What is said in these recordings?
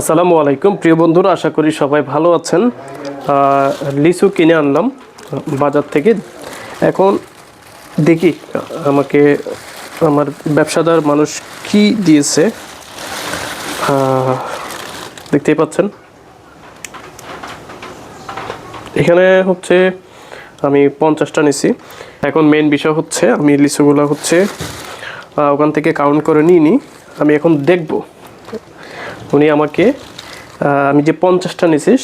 আসসালামু আলাইকুম। প্রিয় বন্ধুরা, আশা করি সবাই ভালো আছেন। লিচু কিনে আনলাম বাজার থেকে। এখন দেখি আমাকে আমার ব্যবসাদার মানুষ কি দিয়েছে। দেখতেই পাচ্ছেন। এখানে হচ্ছে আমি পঞ্চাশটা নিছি। এখন মেন বিষয় হচ্ছে আমি লিচুগুলো হচ্ছে ওখান থেকে কাউন্ট করে নিই নি আমি এখন দেখব। উনি আমাকে আমি যে পঞ্চাশটা নিছিস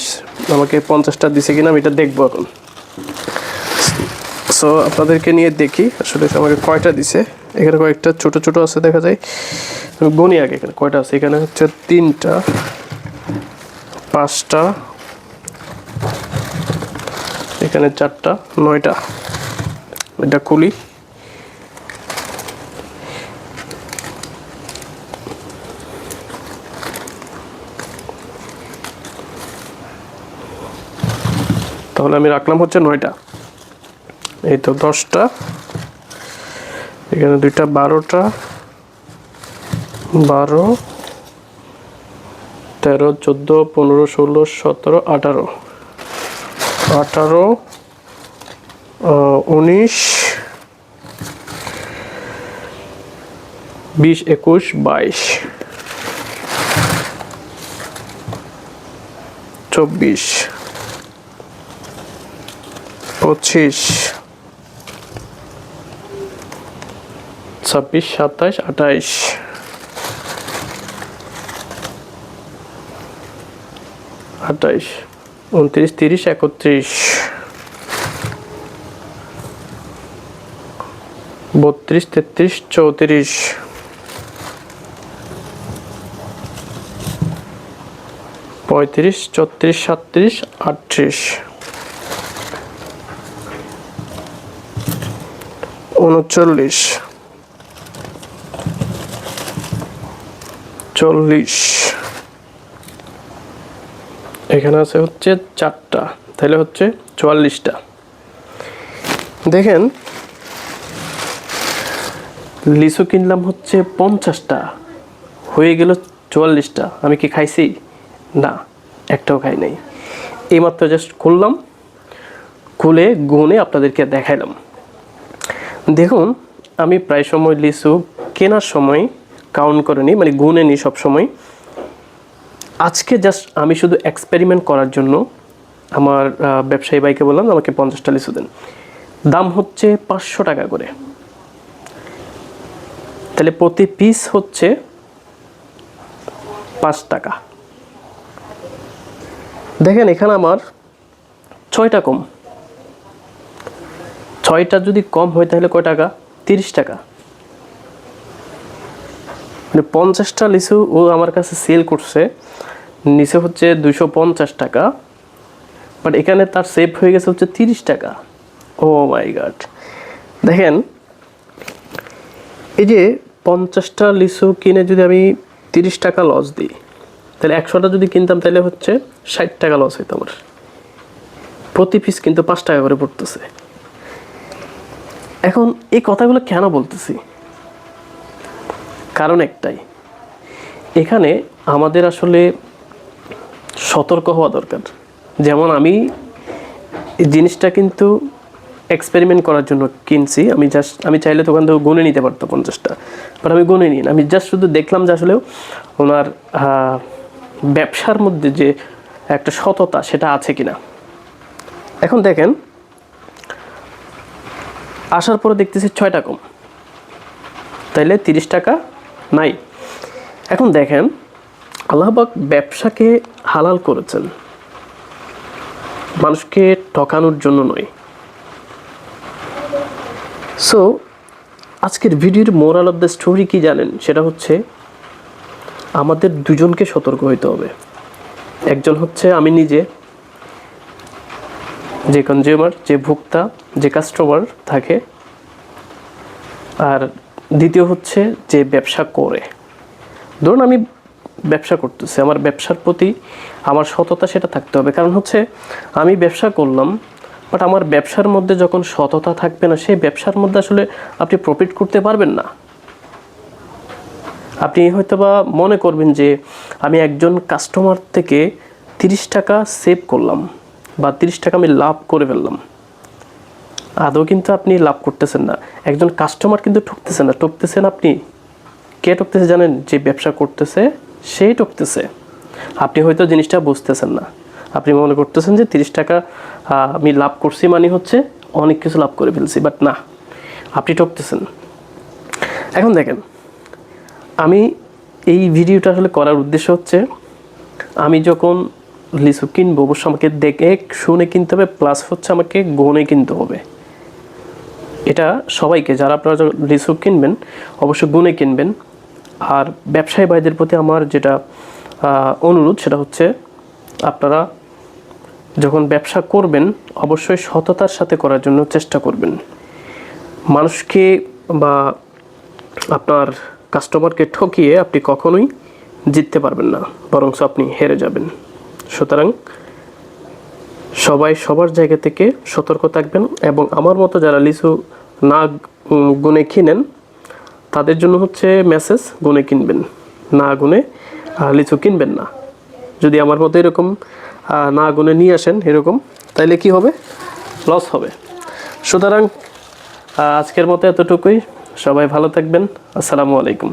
আমাকে পঞ্চাশটা দিছে কিনা আমি এটা দেখব এখন। সো আপনাদেরকে নিয়ে দেখি, আসলে আমাকে কয়টা দিছে। এখানে কয়েকটা ছোট ছোট আছে দেখা যায়। আমি গনি আগে এখানে কয়টা আছে। এখানে হচ্ছে তিনটা, পাঁচটা, এখানে চারটা, নয়টা। এটা খুলি। তাহলে আমি রাখলাম হচ্ছে নয়টা। এই তো দশটা। এখানে দুইটা, বারোটা, বারো, তেরো, চোদ্দ, পনেরো, ষোলো, সতেরো, আঠারো। আঠারো উনিশ, বিশ, একুশ, বাইশ। চব্বিশ। পঁচিশ। ছাব্বিশ সাতাশ আঠাইশ। আঠাইশ, উনত্রিশ, তিরিশ, একত্রিশ। বত্রিশ, তেত্রিশ, চৌত্রিশ। পঁয়ত্রিশ চৌত্রিশ সাতত্রিশ, আটত্রিশ। উনচল্লিশ। চল্লিশ। এখানে আছে হচ্ছে চারটা, তাহলে হচ্ছে চুয়াল্লিশটা। দেখেন, লিচু কিনলাম হচ্ছে পঞ্চাশটা, হয়ে গেল চুয়াল্লিশটা। আমি কি খাইছি? না, একটাও খাই নাই। এইমাত্র জাস্ট খুললাম, খুলে গুনে আপনাদেরকে দেখাইলাম। দেখুন, আমি প্রায় সময় লিচু কেনার সময় কাউন্ট করে নিই মানে গুনে নিই সব সময়। আজকে জাস্ট আমি শুধু এক্সপেরিমেন্ট করার জন্য আমার ব্যবসায়ী ভাইকে বললাম, আমাকে পঞ্চাশটা লিচু দেন। দাম হচ্ছে পাঁচশো টাকা করে। তাহলে প্রতি পিস হচ্ছে পাঁচ টাকা। দেখেন, এখানে আমার ছয়টা কম। ছয়টা যদি কম হয় তাহলে কয় টাকা? তিরিশ টাকা। মানে পঞ্চাশটা লিচু ও আমার কাছে সেল করছে নিচে হচ্ছে দুশো পঞ্চাশ টাকা বাট এখানে তার সেভ হয়ে গেছে হচ্ছে তিরিশ টাকা। ও মাই গাড দেখেন, এই যে পঞ্চাশটা লিচু কিনে যদি আমি তিরিশ টাকা লস দিই, তাহলে একশোটা যদি কিনতাম তাহলে হচ্ছে ষাট টাকা লস হইতো আমার। প্রতি পিস কিন্তু পাঁচ টাকা করে পড়তেছে। এখন এই কথাগুলো কেন বলতেছি? কারণ একটাই, এখানে আমাদের আসলে সতর্ক হওয়া দরকার। যেমন আমি জিনিসটা কিন্তু এক্সপেরিমেন্ট করার জন্য কিনছি। আমি জাস্ট আমি চাইলে দোকান থেকে গুনে নিতে পারতো পঞ্চাশটা। বাট আমি গুনে নিই না। আমি জাস্ট শুধু দেখলাম যে আসলে ওনার ব্যবসার মধ্যে যে একটা সততা সেটা আছে কিনা। এখন দেখেন আসার পরে দেখতেছি ছয়টা কম। তাইলে তিরিশ টাকা নাই। এখন দেখেন আল্লাহবাক ব্যবসাকে হালাল করেছেন। মানুষকে ঠকানোর জন্য নয়। সো আজকের ভিডিওর মোরাল অফ দ্য স্টোরি কি জানেন? সেটা হচ্ছে, আমাদের দুজনকে সতর্ক হইতে হবে। একজন হচ্ছে, আমি নিজে যে কনজিউমার যে ভোক্তা, যে কাস্টমার থাকে। আর দ্বিতীয় হচ্ছে যে ব্যবসা করে। ধরুন আমি ব্যবসা করতেছি, আমার ব্যবসার প্রতি আমার সততা সেটা থাকতে হবে। কারণ হচ্ছে আমি ব্যবসা করলাম বাট আমার ব্যবসার মধ্যে যখন সততা থাকবে না, সেই ব্যবসার মধ্যে আসলে আপনি প্রফিট করতে পারবেন না। আপনি হয়তো বা মনে করবেন যে আমি একজন কাস্টমার থেকে তিরিশ টাকা সেভ করলাম। বা তিরিশ টাকা আমি লাভ করে ফেললাম। আদৌ কিন্তু আপনি লাভ করতেছেন না। একজন কাস্টমার কিন্তু ঠকতেছে না। ঠকতেছেন আপনি? কে ঠকতেছে জানেন? যে ব্যবসা করতেছে, সেই ঠকতেছে। আপনি হয়তো জিনিসটা বুঝতেছেন না। আপনি মনে করতেছেন যে তিরিশ টাকা আমি লাভ করছি মানে হচ্ছে অনেক কিছু লাভ করে ফেলছি বাট না। আপনি ঠকতেছেন। এখন দেখেন, আমি এই ভিডিওটা আসলে করার উদ্দেশ্য হচ্ছে, আমি যখন লিচু কিনবো, অবশ্য আমাকে দেখে শুনে কিনতে হবে প্লাস হচ্ছে আমাকে গনে কিনতে হবে। এটা সবাইকে, যারা আপনারা লিচু কিনবেন অবশ্যই গুনে কিনবেন। আর ব্যবসায়ী ভাইদের প্রতি আমার যেটা অনুরোধ, সেটা হচ্ছে আপনারা যখন ব্যবসা করবেন, অবশ্যই সততার সাথে করার জন্য চেষ্টা করবেন। মানুষকে বা আপনার কাস্টমারকে ঠকিয়ে আপনি কখনোই জিততে পারবেন না বরং আপনি হেরে যাবেন। সুতরাং সবাই সবার জায়গা থেকে সতর্ক থাকবেন এবং আমার মতো যারা লিচু না গুনে কিনেন, তাদের জন্য হচ্ছে মেসেজ, গুনে কিনবেন, না গুনে লিচু কিনবেন না। যদি আমার মতো এরকম না গুনে নিয়ে আসেন এরকম, তাইলে কি হবে? লস হবে। সুতরাং আজকের মতো এতটুকুই। সবাই ভালো থাকবেন। আসসালামু আলাইকুম।